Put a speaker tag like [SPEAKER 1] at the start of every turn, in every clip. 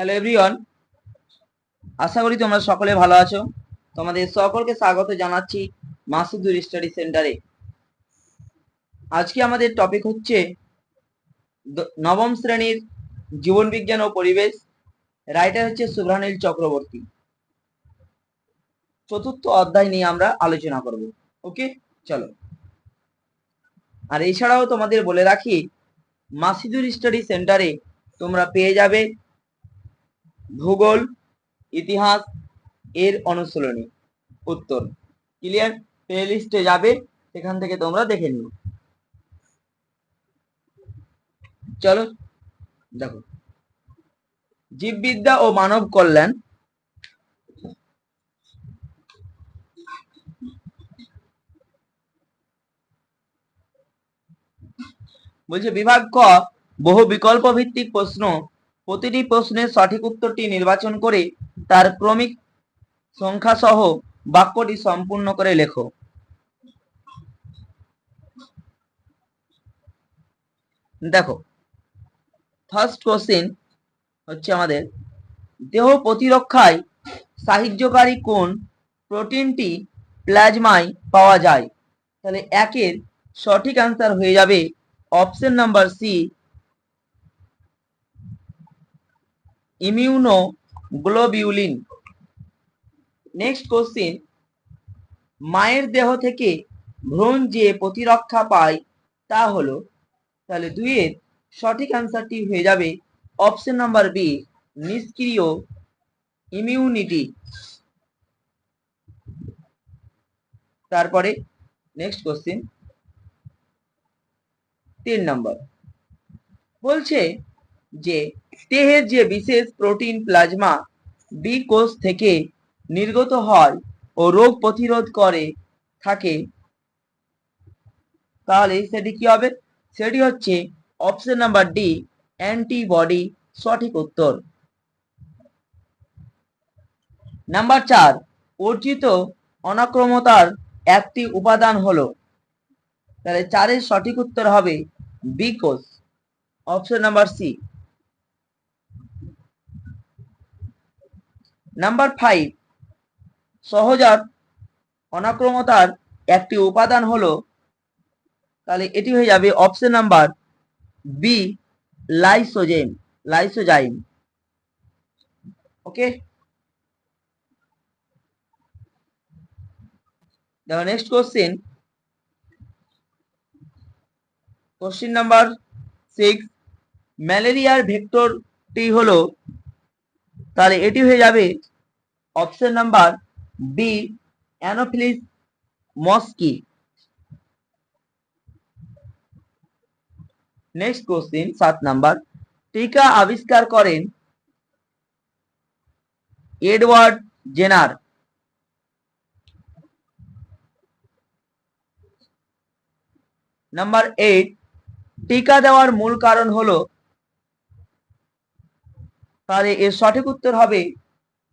[SPEAKER 1] Hello everyone আশা করি তোমরা সকলে ভালো আছো। তোমাদের সকলকে স্বাগত জানাচ্ছি মাসুদুর স্টাডি সেন্টারে। আজকে আমাদের টপিক হচ্ছে নবম শ্রেণির জীবন বিজ্ঞান ও পরিবেশ। রাইটার হচ্ছে সুব্রানীল চক্রবর্তী। চতুর্থ অধ্যায় নিয়ে আমরা আলোচনা করব। ওকে চলো। আর এছাড়াও তোমাদের বলে রাখি, মাসিদুর স্টাডি সেন্টারে তোমরা পেয়ে যাবে ভূগোল, ইতিহাস এর অনুশীলনী। উত্তর। ক্লিয়ার? প্লে লিস্টে যাবে, সেখান থেকে তোমরা দেখে নিও। চলো, দেখো। জীববিদ্যা ও মানব কল্যাণ। বলছে, বিভাগ ক, বহু বিকল্প ভিত্তিক প্রশ্ন প্রতিটি প্রশ্নের সঠিক উত্তরটি নির্বাচন করে তার ক্রমিক সংখ্যা সহ বাক্যটি সম্পূর্ণ করে লেখো। দেখো ফার্স্ট কোশ্চেন হচ্ছে আমাদের, দেহ প্রতিরক্ষায় সাহায্যকারী কোন প্রোটিনটি প্লাজমায় পাওয়া যায়। তাহলে একের সঠিক আনসার হয়ে যাবে option number C immunoglobulin next question মায়ের দেহ থেকে ভ্রূণ যে প্রতিরক্ষা পায় তা হলো, তাহলে দুইয়ের সঠিক আনসারটি হয়ে যাবে অপশন নাম্বার বি নিষ্ক্রিয় ইমিউনিটি তারপরে নেক্সট কোশ্চিন তিন নম্বর বলছে যে দেহের যে বিশেষ প্রোটিন প্লাজমা বি কোষ থেকে নির্গত হয় ও রোগ প্রতিরোধ করে, থাকে, তাহলে সেটি কি হবে? সেটি হচ্ছে অপশন নাম্বার ডি অ্যান্টিবডি সঠিক উত্তর। নাম্বার চার, অর্জিত অনাক্রমতার একটি উপাদান হলো, তাহলে চারের সঠিক উত্তর হবে বি কোষ। Option number C number five সহজাত অনাক্রমতার একটি উপাদান হলো, তাহলে এটি হয়ে যাবে option number B lysogen lysozyme okay দেখো next question question number six ম্যালেরিয়ার ভেক্টরটি হলো, তাহলে এটি হয়ে যাবে option number B anopheles mosquito next question সাত নাম্বার টিকা আবিষ্কার করেন এডওয়ার্ড জেনার। নাম্বার এইট টিকা দেওয়ার মূল কারণ হলো, তাহলে এর সঠিক উত্তর হবে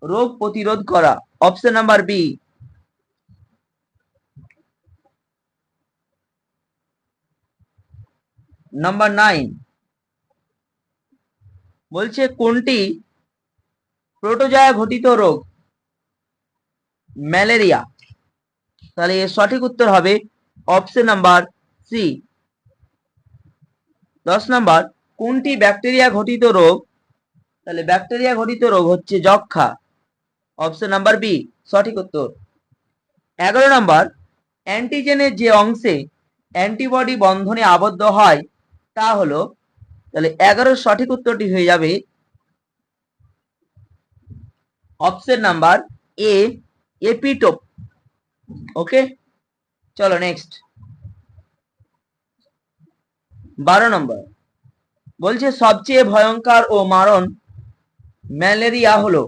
[SPEAKER 1] রোগ প্রতিরোধ করা। Option number B number nine বলছে, কোনটি প্রোটোজয়া ঘটিত রোগ? ম্যালেরিয়া। তাহলে এর সঠিক উত্তর হবে অপশন নাম্বার সি দশ নাম্বার কোনটি ব্যাকটেরিয়া ঘটিত রোগ? তাহলে ব্যাকটেরিয়া ঘটিত রোগ হচ্ছে যক্ষা অপশন নাম্বার বি সঠিক উত্তর। এগারো নাম্বার অ্যান্টিজেনের যে অংশে অ্যান্টিবডি বন্ধনে আবদ্ধ হয়, তা হলো, তাহলে এগারোর সঠিক উত্তরটি হয়ে যাবে। Option number A epitope okay চলো নেক্সট বারো নম্বর, বলছে সবচেয়ে ভয়ঙ্কর ও মারণ ম্যালেরিয়া হলো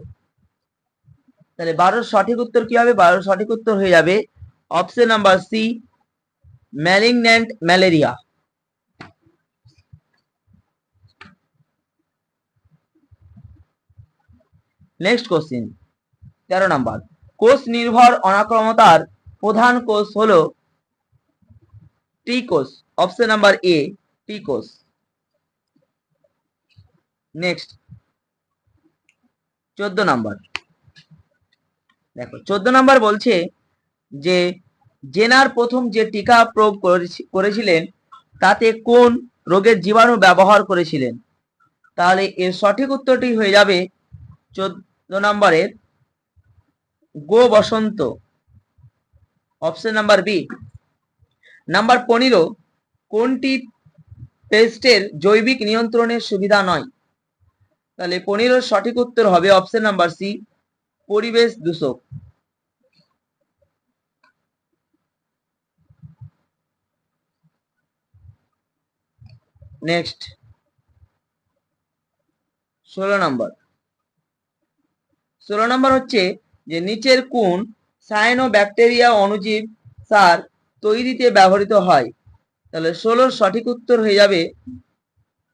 [SPEAKER 1] তাহলে বারোর সঠিক উত্তর কি হবে? বারোর সঠিক উত্তর হয়ে যাবে option number C malignant malaria next question তেরো নাম্বার কোষ নির্ভর অনাক্রমতার প্রধান কোষ হলো টি কোষ। অপশন নাম্বার এ টি কোষ। নেক্সট চোদ্দ নাম্বার দেখো, চোদ্দ নাম্বার বলছে যে, জেনার প্রথম যে টিকা প্রয়োগ করেছি- করেছিলেন, তাতে কোন রোগের জীবাণু ব্যবহার করেছিলেন? তাহলে এর সঠিক উত্তরটি হয়ে যাবে চোদ্দ নম্বরের গো বসন্ত অপশন নাম্বার বি নাম্বার পনেরো, কোনটি পেস্টের জৈবিক নিয়ন্ত্রণের সুবিধা নয়? তাহলে পনেরোর সঠিক উত্তর হবে অপশন নাম্বার সি পরিবেশ দূষক। নেক্সট ষোলো নম্বর। ষোলো নম্বর হচ্ছে যে নিচের কোন সায়ানো ব্যাকটেরিয়া অণুজীব সার তৈরিতে ব্যবহৃত হয়। তাহলে ষোলোর সঠিক উত্তর হয়ে যাবে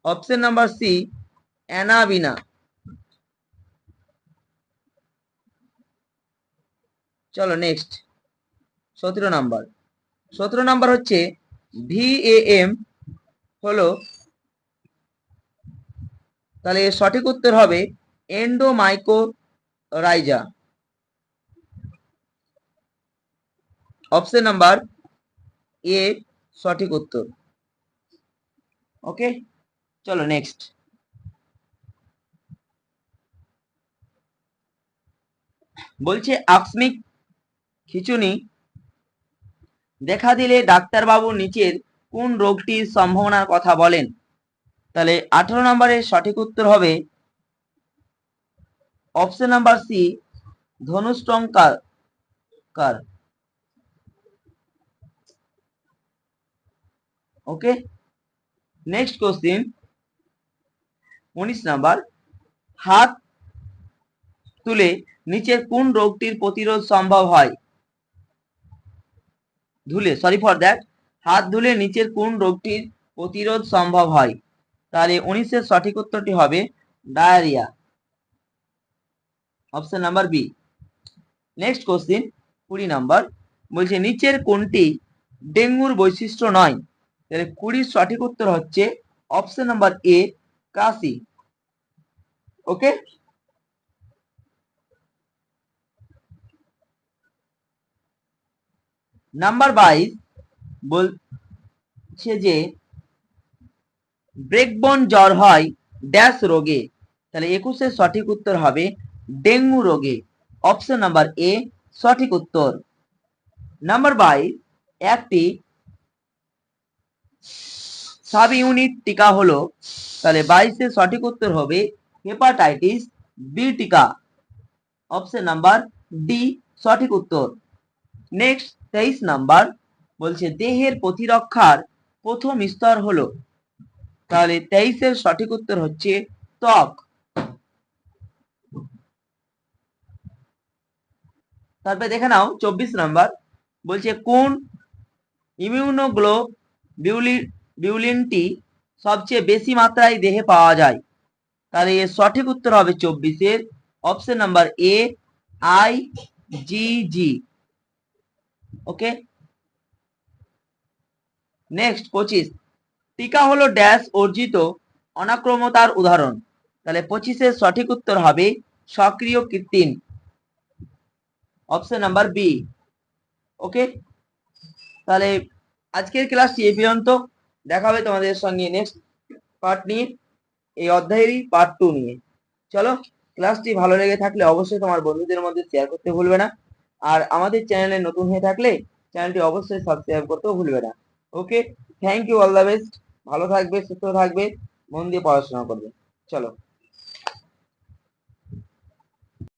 [SPEAKER 1] অপশন নাম্বার সি অ্যানাবিনা। চলো নেক্সট সতেরো নাম্বার সতেরো নাম্বার হচ্ছে ভিএএম হলো, তাহলে সঠিক উত্তর হবে এন্ডোমাইকোরাইজা অপশন নাম্বার এ সঠিক উত্তর। ওকে চলো নেক্সট বলছে আকস্মিক খিচুনি দেখা দিলে ডাক্তারবাবু নিচের কোন রোগটির সম্ভাবনার কথা বলেন? তাহলে আঠারো নম্বরের সঠিক উত্তর হবে অপশন নাম্বার সি ধনুষ্টঙ্কার কার ওকে নেক্সট কোশ্চিন উনিশ নাম্বার। হাত তুলে নিচের কোন রোগটির প্রতিরোধ সম্ভব হয়? ধুলে সরি ফর দ্যাট হাত ধুলে নিচের কোন রোগটির প্রতিরোধ সম্ভব হয়? তাহলে উনিশের সঠিক উত্তরটি হবে diarrhoea. Option number B next question কুড়ি নাম্বার বলছে, নিচের কোনটি ডেঙ্গুর বৈশিষ্ট্য নয়? তাহলে কুড়ির সঠিক উত্তর হচ্ছে অপশন নাম্বার এ কাশি। ওকে নাম্বার বাইশ বলছে যে ব্রেকবন জ্বর হয়, ড্যাশ রোগে, তাহলে একুশের সঠিক উত্তর হবে ডেঙ্গু রোগে। অপশন নাম্বার এ, সঠিক উত্তর। নাম্বার বাইশ একটি সাব ইউনিট টিকা হলো, তাহলে বাইশের সঠিক উত্তর হবে হেপাটাইটিস বি টিকা। অপশন নাম্বার ডি, সঠিক উত্তর। নেক্সট তেইশ নাম্বার বলছে, দেহের প্রতিরক্ষার প্রথম স্তর হলো। তাহলে তেইশের সঠিক উত্তর হচ্ছে ত্বক। তারপরে দেখে নাও, চব্বিশ নাম্বার বলছে, কোন ইমিউনোগ্লো বিউলি বিউলিনটি সবচেয়ে বেশি মাত্রায় দেহে পাওয়া যায়? তাহলে এর সঠিক উত্তর হবে চব্বিশের। Option number A I G G okay next পঁচিশ। টিকা হলো ড্যাশ অর্জিত অনাক্রমতার উদাহরণ। তাহলে পঁচিশের সঠিক উত্তর হবে সক্রিয় কৃত্রিম। অপশন নাম্বার বি ওকে তাহলে আজকের ক্লাসটি এই পর্যন্ত। দেখা হবে তোমাদের সঙ্গে নেক্সট পার্ট নিয়ে, এই অধ্যায়েরই পার্ট টু নিয়ে। চলো ক্লাসটি ভালো লেগে থাকলে অবশ্যই তোমার বন্ধুদের মধ্যে শেয়ার করতে ভুলবে না। আর আমাদের চ্যানেলে নতুন হয়ে থাকলে চ্যানেলটি অবশ্যই সাবস্ক্রাইব করতেও ভুলবে না। Okay thank you all the best ভালো থাকবে, সুস্থ থাকবে, মন দিয়ে পড়াশোনা করবে। চলো।